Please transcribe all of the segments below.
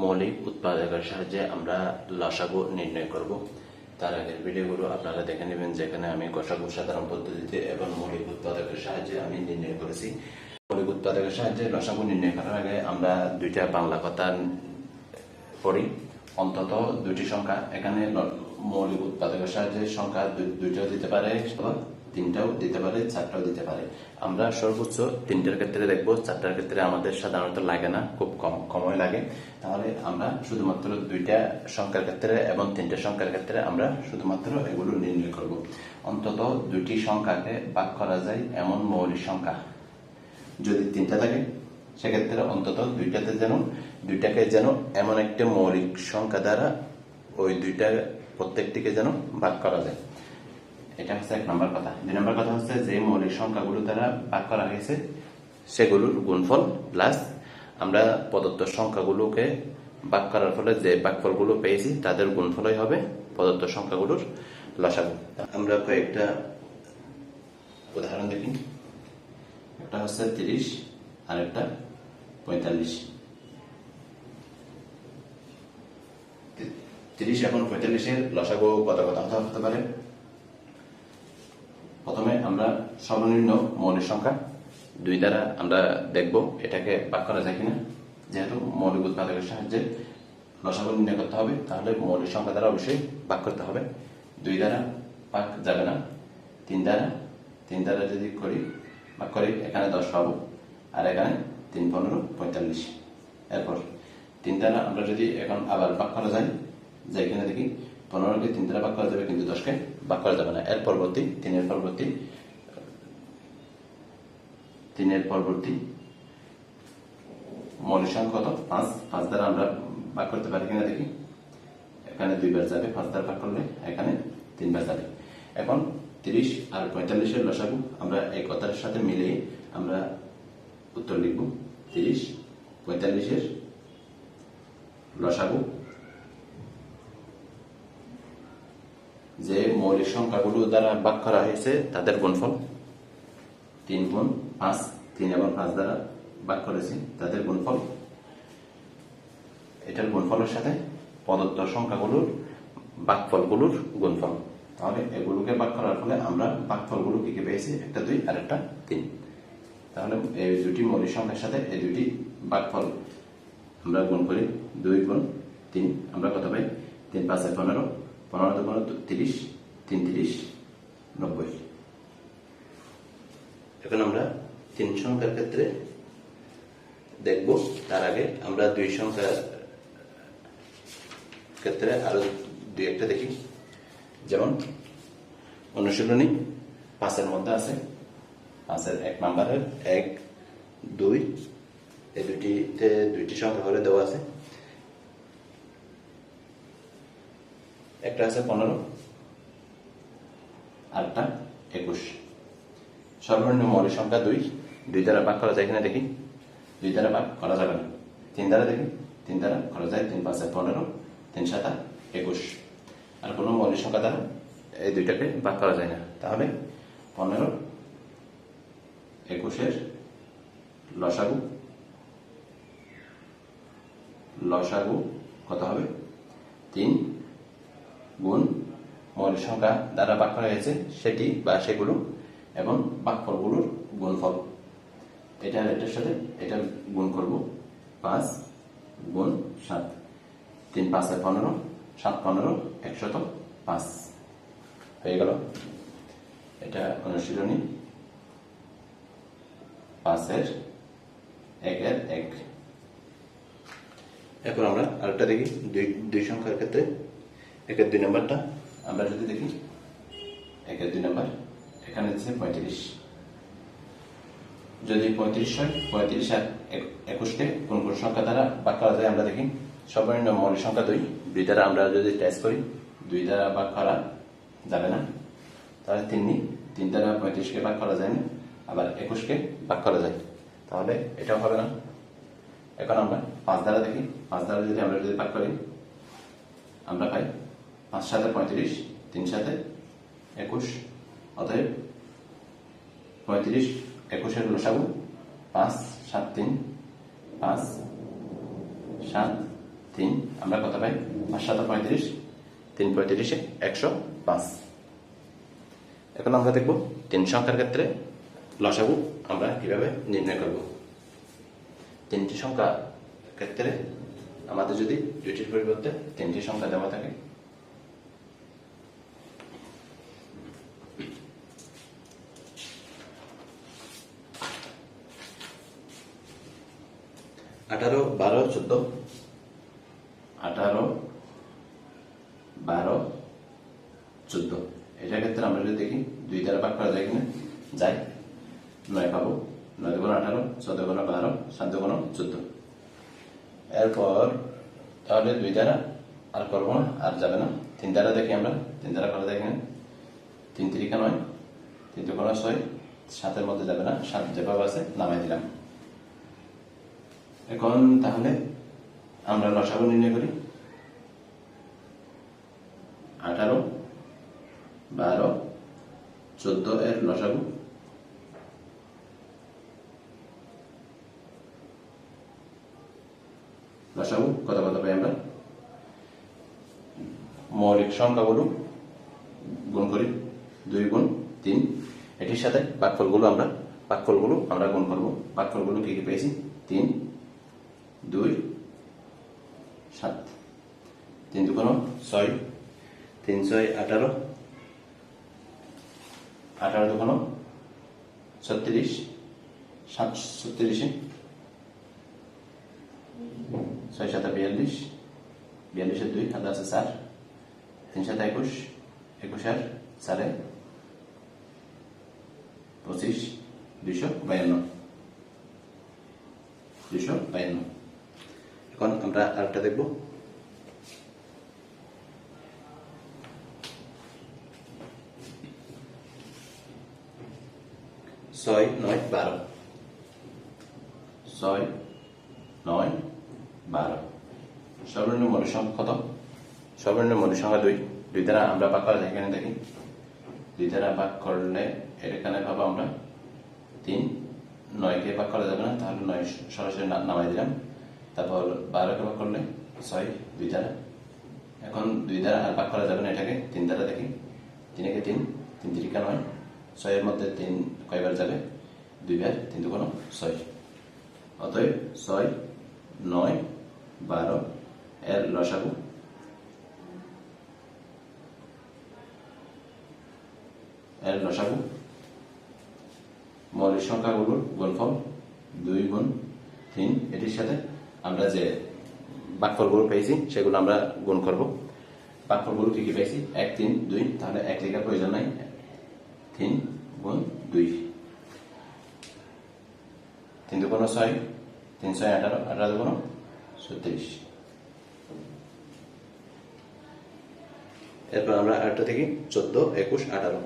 মৌলিক উৎপাদকের সাহায্যে আমরা লসাগু নির্ণয় করব। তার আগের ভিডিওগুলো আপনারা দেখে নেবেন, যেখানে আমি গসাগু সাধারণ পদ্ধতিতে এবং মৌলিক উৎপাদকের সাহায্যে আমি নির্ণয় করেছি। মৌলিক উৎপাদকের সাহায্যে লসাগু নির্ণয় করার আগে আমরা দুইটা বাংলা কথা পড়ি। অন্তত দুইটি সংখ্যা। এখানে মৌলিক উৎপাদকের সাহায্যে সংখ্যা দুইটাও দিতে পারে। তিনটাও দিতে পারে, চারটাও দিতে পারে। আমরা সর্বোচ্চ তিনটার ক্ষেত্রে দেখব, চারটার ক্ষেত্রে আমাদের সাধারণত লাগে না, খুব কম, কমই লাগে। তাহলে আমরা শুধুমাত্র দুইটা সংখ্যার ক্ষেত্রে এবং তিনটা সংখ্যার ক্ষেত্রে আমরা শুধুমাত্র এগুলো নির্ণয় করব। অন্তত দুইটি সংখ্যাকে ভাগ করা যায় এমন মৌলিক সংখ্যা। যদি তিনটা থাকে, সেক্ষেত্রে অন্তত দুইটাতে যেন, দুইটাকে যেন এমন একটা মৌলিক সংখ্যা দ্বারা ওই দুইটা প্রত্যেকটিকে যেন ভাগ করা যায়। এটা হচ্ছে এক নম্বর কথা। দুই নম্বর কথা হচ্ছে যে মৌলিক সংখ্যাগুলো দ্বারা ভাগ করা হয়েছে, সেগুলোর গুণফল প্লাস আমরা প্রদত্ত সংখ্যাগুলোকে ভাগ করার ফলে যে বাকফলগুলো পেয়েছি, তাদের গুণফলই হবে প্রদত্ত সংখ্যাগুলোর লসাগু। আমরা কয়েকটা উদাহরণ দেখি। একটা হচ্ছে তিরিশ আর একটা পঁয়তাল্লিশ তিরিশ এখন পঁয়তাল্লিশের লসাগু কত কথা হতে পারে? প্রথমে আমরা সর্বনিম্ন মৌলিক সংখ্যা দুই দ্বারা আমরা দেখব এটাকে ভাগ করা যায় কিনা। যেহেতু মৌলিক উৎপাদকের সাহায্যে লসাগু নির্ণয় করতে হবে, তাহলে মৌলিক সংখ্যা দ্বারা অবশ্যই ভাগ করতে হবে। দুই দ্বারা ভাগ যাবে না। তিন দ্বারা। তিন দ্বারা যদি করি, ভাগ করি, এখানে দশ পাবো, আর এখানে তিন পনেরো, পঁয়তাল্লিশ। এরপর তিন দ্বারা আমরা যদি এখন আবার ভাগ করা যায় যে এখানে দেখি, পনেরোকে তিন দ্বারা ভাগ করা যাবে কিন্তু দশকে ভাগ করা যাবে না। এর পরবর্তী, তিনের পরবর্তী তিনের পরবর্তী মৌলিক সংখ্যা কত? পাঁচ। পাঁচ দ্বারা আমরা ভাগ করতে পারি কিনা দেখি। এখানে দুইবার যাবে, পাঁচ দ্বারা ভাগ করলে এখানে তিনবার যাবে। এখন তিরিশ আর পঁয়তাল্লিশের লসাগু, আমরা এই কথার সাথে মিলিয়ে আমরা উত্তর লিখব। তিরিশ, পঁয়তাল্লিশের লসাগু যে মৌলিক সংখ্যাগুলো দ্বারা ভাগ করা হয়েছে, তাদের গুণফল তিন গুণ পাঁচ, তিন এবং পাঁচ দ্বারা ভাগ করেছি, তাদের গুণফল। এটার গুণফলের সাথে প্রদত্ত সংখ্যাগুলোর ভাগফলগুলোর গুণফল। তাহলে এগুলোকে ভাগ করার ফলে আমরা ভাগফলগুলো কি কি পেয়েছি? একটা, দুই, আর একটা, তিন। তাহলে এই দুটি মৌলিক সংখ্যার সাথে এই দুটি ভাগফল আমরা গুণ করি, দুই গুণ তিন। আমরা কত পাই? তিন পাঁচে পনেরো। পনেরো দু তিরিশ, তিন তিরিশ, নব্বই। এখন আমরা তিন সংখ্যার ক্ষেত্রে দেখব, তার আগে আমরা দুই সংখ্যার ক্ষেত্রে আরও দুই একটা দেখি। যেমন, অনুশীলনী পাঁচের মধ্যে আছে। পাঁচের এক নাম্বারের এক, দুই এই দুইটিতে দুইটি সংখ্যা করে দেওয়া আছে। একটা আছে পনেরো আরেকটা একুশ। সর্বনিম্ন মৌলিক সংখ্যা দুই। দুই দ্বারা ভাগ করা যায় কিনা দেখি। দুই দ্বারা ভাগ করা যাবে না। তিন দ্বারা দেখি। তিন দ্বারা করা যায়। তিন পাঁচে পনেরো, তিন সাতা একুশ। আর কোনো মৌলিক সংখ্যা দ্বারা এই দুইটাকে ভাগ করা যায় না। তাহলে পনেরো, একুশের লসাগু লসাগু কত হবে? তিন গুণ মৌলিক সংখ্যা দ্বারা ভাগ করা হয়েছে, সেটি বা সেগুলো এবং ভাগফলগুলোর গুণফল। এটা এটার সাথে এটা গুণ করব। পাঁচ গুণ সাত। তিন পাঁচে পনেরো, সাত পনেরো একশত পাঁচ। হয়ে গেল। এটা অনুশীলনী। পাঁচের একের এক। এখন আমরা আরেকটা দেখি। দুই দুই সংখ্যার ক্ষেত্রে একের দুই নম্বরটা? আমরা যদি দেখি, একের দুই নম্বর, এখানে হচ্ছে পঁয়ত্রিশ। যদি পঁয়ত্রিশ হয়, পঁয়ত্রিশ আর এক- একুশকে কোন কোন সংখ্যা দ্বারা ভাগ করা যায়, আমরা দেখি সর্বনিম্ন মৌলিক সংখ্যা দুই। দুই দ্বারা আমরা যদি টেস্ট করি, দুই দ্বারা ভাগ করা যাবে না। তাহলে তিন নিই তিন দ্বারা পঁয়ত্রিশকে ভাগ করা যায় না, আবার একুশকে ভাগ করা যায়। তাহলে এটাও হবে না। এখন আমরা পাঁচ দ্বারা দেখি, পাঁচ দ্বারা যদি আমরা যদি ভাগ করি, আমরা পাই পাঁচ সাথে পঁয়ত্রিশ তিন সাথে একুশ। অতএব পঁয়ত্রিশ, একুশের লসাগু পাঁচ, সাত, তিন, পাঁচ, সাত, তিন। আমরা কত পাই? পাঁচ সাত পঁয়ত্রিশ, তিন পঁয়ত্রিশে একশো পাঁচ। এখন আমরা দেখব তিন সংখ্যার ক্ষেত্রে লসাগু আমরা কীভাবে নির্ণয় করব। তিনটি সংখ্যা ক্ষেত্রে আমাদের যদি দুইটির পরিবর্তে তিনটি সংখ্যা দেওয়া থাকে আঠারো, বারো, চোদ্দ। আঠারো, বারো, চোদ্দ। এটার ক্ষেত্রে আমরা যদি দেখি, দুই দ্বারা ভাগ করা যায় কিনা? যায়। নয় পাবো। নয় গুণ আঠারো, চোদ্দ গুণ বারো, সাত গুণ চোদ্দ। এরপর তাহলে দুই দ্বারা আর করব না, আর যাবে না। তিন দ্বারা দেখি আমরা। তিন দ্বারা করা যায় কিনা? তিন তিরিকা নয়, তিন দুগুণ ছয়, সাতের মধ্যে যাবে না। সাত যেভাবে আছে, নামাই দিলাম। এখন তাহলে। আমরা লসাগু নির্ণয় করি। আঠারো, বারো, চোদ্দ এর লসাগু। লসাগু, কত কত পাই আমরা? মৌলিক সংখ্যাগুলো গুণ করি। দুই গুণ তিন। এটির সাথে বাকফলগুলো আমরা বাকফলগুলো আমরা গুণ করব। বাকফলগুলো কি কি পেয়েছি? তিন দুই সাত তিন দুগুণ ছয়, তিন, ছয়, আঠারো আঠারো দুগুণ ছত্রিশ, সাত, ছত্রিশে, ছয় সাত বিয়াল্লিশ বিয়াল্লিশের দুই হাতে আছে চার, তিন সাত একুশ একুশ আর চারে পঁচিশ, দুইশো বায়ান্ন। দুইশো বায়ান্ন। এখন আমরা আরেকটা দেখব। ছয় নয় বারো ছয় নয় বারো সর্বনিম্ন মৌলিক সংখ্যা কত সর্বনিম্ন মৌলিক সংখ্যা দুই দুই দ্বারা আমরা ভাগ করা এখানে দেখি দুই দ্বারা ভাগ করলে এখানে পাবো আমরা তিন নয়কে ভাগ করা যাবে না তাহলে নয় সরাসরি নামাই দিলাম তারপর বারোকে ভাগ করলে ছয় দুই দ্বারা এখন দুই দ্বারা আর ভাগ করা যাবে না এটাকে তিন দ্বারা দেখি তিনেকে তিন তিন তিরিকা নয় ছয়ের মধ্যে তিন কয়বার যাবে? দুইবার, তিন দুগুণ ছয়। অতএব ছয়, নয়, বারো, এর লসাগু এর লসাগু মৌলিক সংখ্যাগুলোর গুণফল দুই গুণ তিন। এটির সাথে আমরা যে বাক্যগুলো পেয়েছি, সেগুলো আমরা গুণ করব। বাক্যগুলো কি কি পেয়েছি? এক, তিন, দুই, তাহলে এক লেখার প্রয়োজন নাই। তিন গুণ দুই। তিন দুগুণ ছয় তিন ছয় আঠারো আঠারো দুগুণ ছত্রিশ। এরপর আমরা আরেকটা থেকে চোদ্দ, একুশ, আঠারো।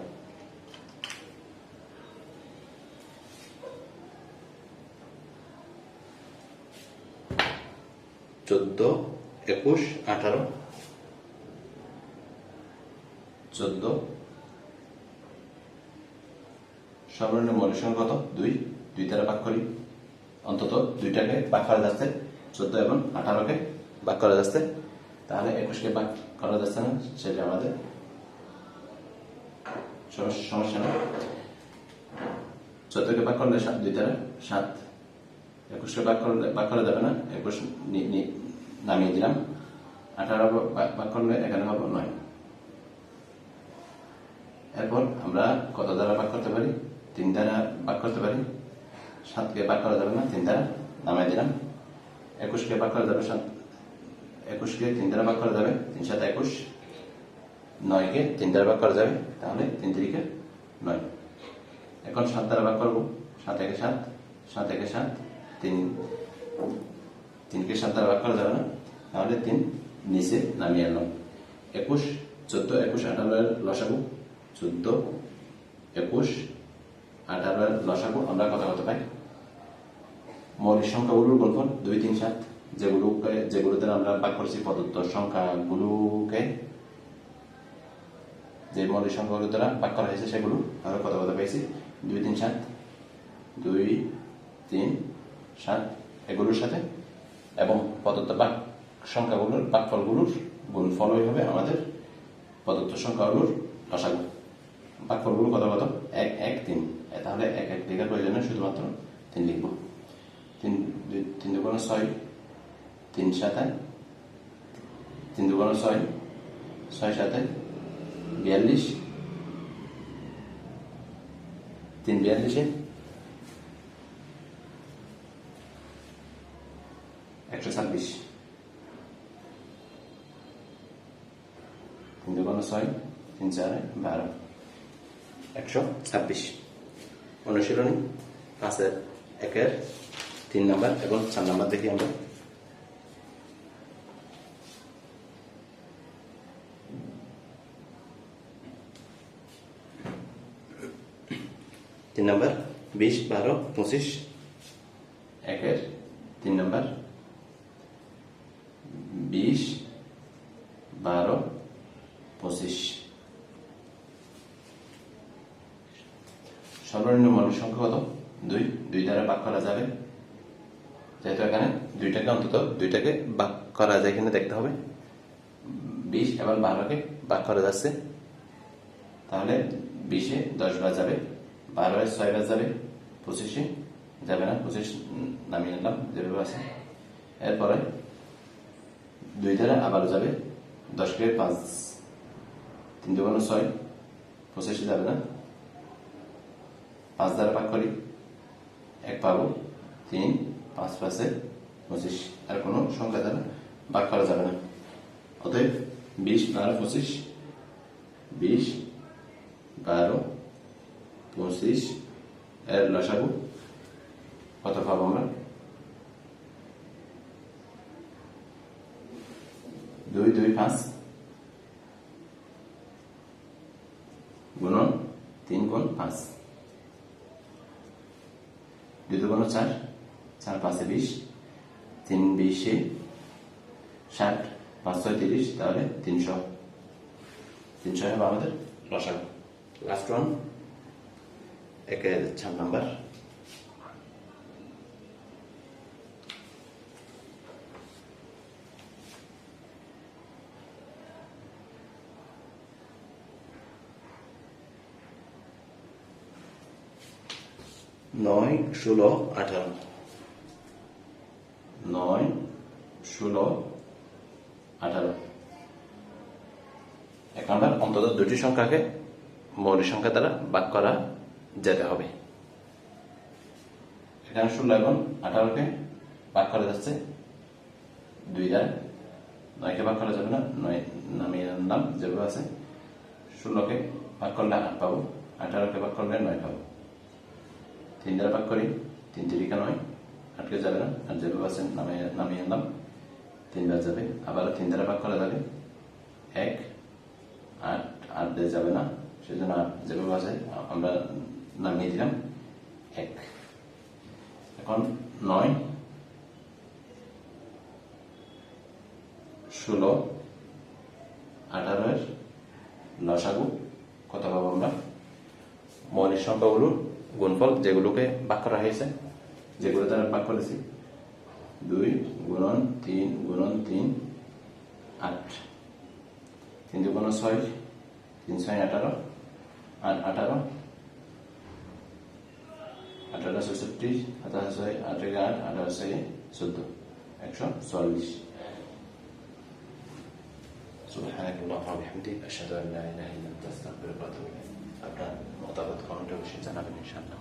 চোদ্দ, একুশ, আঠারো। চোদ্দ সর্বনিম্ন মৌলিক সংখ্যা কত? দুই দুই দ্বারা ভাগ করি। অন্তত দুইটাকে ভাগ করা যাচ্ছে। চোদ্দ এবং আঠারোকে ভাগ করা যাচ্ছে। তাহলে একুশকে ভাগ করা যাচ্ছে না, সেটা আমাদের সমস্যা না। চোদ্দকে ভাগ করলে সাত, দুই দ্বারা সাত। একুশকে ভাগ করলে, ভাগ করা যাবে না, একুশ নামিয়ে দিলাম। আঠারো ভাগ করলে এখানে হবে নয়। এরপর আমরা কত দ্বারা ভাগ করতে পারি? তিন দ্বারা ভাগ করতে পারি? সাতকে ভাগ করা যাবে না, তিন দ্বারা নামাই দিলাম। একুশকে ভাগ করা যাবে? সাত একুশকে তিন দ্বারা ভাগ করা যাবে? তিন সাত একুশ। নয়কে তিন দ্বারা ভাগ করা যাবে? তাহলে তিন তিরিকে নয়। এখন সাত দ্বারা ভাগ করব। সাত একে সাত সাত একে সাত, তিন। তিনকে সাত দ্বারা ভাগ করা যাবে না? তাহলে তিন নিচে নামিয়ে আনলাম একুশ, চোদ্দ, একুশ আঠারোর লসাগু। চোদ্দ, একুশ আঠারোর লসাগু, আমরা কত কত পাই মৌলিক সংখ্যাগুলোর গুণফল দুই, তিন, সাত, যেগুলোকে যেগুলোতে আমরা ভাগ করেছি, প্রদত্ত সংখ্যাগুলোকে। যে মৌলিক সংখ্যাগুলো দ্বারা ভাগ করা হয়েছে, সেগুলো আমরা কত কত পেয়েছি দুই, তিন, সাত, দুই, তিন, সাত, এগুলোর সাথে। এবং প্রদত্ত ভাগ সংখ্যাগুলোর বাকফলগুলোর গুণফলই হবে আমাদের প্রদত্ত সংখ্যাগুলোর লসাগু। বাকফলগুলো কত কত? এক এক, তিন। তাহলে এক এক লেখার প্রয়োজনে শুধুমাত্র তিন লিখব। তিন তিন দুগুণ ছয়, তিন সাথে তিন দুগুণ ছয় ছয় সাথে বিয়াল্লিশ, তিন বিয়াল্লিশে, একশো ছাব্বিশ। তিন দুগুণ ছয়, তিন চারে বারো, একশো ছাব্বিশ। অনুশীলনী পাঁচের একের তিন নাম্বার এবং চার নাম্বার দেখি আমরা। তিন নাম্বার, বিশ, বারো, পঁচিশ। একের তিন নাম্বার। বিশ, বারো, পঁচিশ। সর্বনিম্ন মৌলিক সংখ্যা কত? দুই। দুই দ্বারা ভাগ করা যাবে। যেহেতু এখানে দুইটাকে অন্তত দুইটাকে ভাগ করা যায় এখানে দেখতে হবে। বিশ এবং বারোকে ভাগ করা যাচ্ছে। তাহলে বিশে দশ বার যাবে। বারোয় ছয় বার যাবে। পঁচিশে যাবে না। পঁচিশ নামিয়ে নিলাম, যেভাবে আছে। এরপরে দুই ধারে আবারও যাবে। দশকে পাঁচ। তিন দুগুণ ছয়। পঁচিশে যাবে না। পাঁচ দ্বারা ভাগ করি, এক পাবো, তিন, পাঁচ, পাঁচে পঁচিশ। আর কোনো সংখ্যা দ্বারা ভাগ করা যাবে না। অতএব বিশ, বারো, পঁচিশ, বিশ, বারো, পঁচিশ, এর লসাগু কত পাবো আমরা? দুই দুই, পাঁচ, গুণন, তিন, গুণ, পাঁচ। দুই দুগুণ চার চার পাঁচে বিশ, তিন বিশে ষাট পাঁচ ছয় তিরিশ, তাহলে তিনশো। তিনশো হবে আমাদের লসাগু। লাস্ট ওয়ান একে চার নাম্বার নয় ষোলো আঠারো। নয় ষোলো আঠারো। নম্বর, অন্তত দুটি সংখ্যাকে মৌলিক সংখ্যা দ্বারা ভাগ করা যেতে হবে। এখানে ষোলো এবং আঠারোকে ভাগ করা যাচ্ছে দুই দ্বারা। নয়কে ভাগ করা যাবে না, নয় নামিয়ে নাম যেভাবে আছে। ষোলোকে ভাগ করলে আট পাবো, আঠারোকে ভাগ করলে নয় পাবো। তিন দ্বারা ভাগ করি। তিন তিরিকা নয় আটকে যাবে না। আর যেভাবে আছে নামিয়ে নামিয়ে নাম তিনবার যাবে। আবার তিন দ্বারা ভাগ করা যাবে। এক, আট আট দিয়ে যাবে না। সেজন্য আট যেভাবে আছে, আমরা নামিয়ে দিলাম। এক। এখন নয়, ষোলো আঠারোর লসাগু। কত পাবো আমরা। মৌলিক সংখ্যাগুলো গুণফল যেগুলোকে ভাগ করা হয়েছে যেগুলো দ্বারা ভাগ করেছি দুই গুণন তিন গুণন তিন আট তিন দুগুণ ছয় তিন ছয় আঠারো আট আঠারো আঠারো ছষট্টি আঠারো ছয় আট এক আট আঠারো ছয় চোদ্দ একশো চল্লিশ سبحانك اللهم وبحمدك أشهد أن لا إله إلا أنت أستغفرك وأتوب إليك আপনার মতামত কমেন্টে অবশ্যই জানাবেন ইনশাআল্লাহ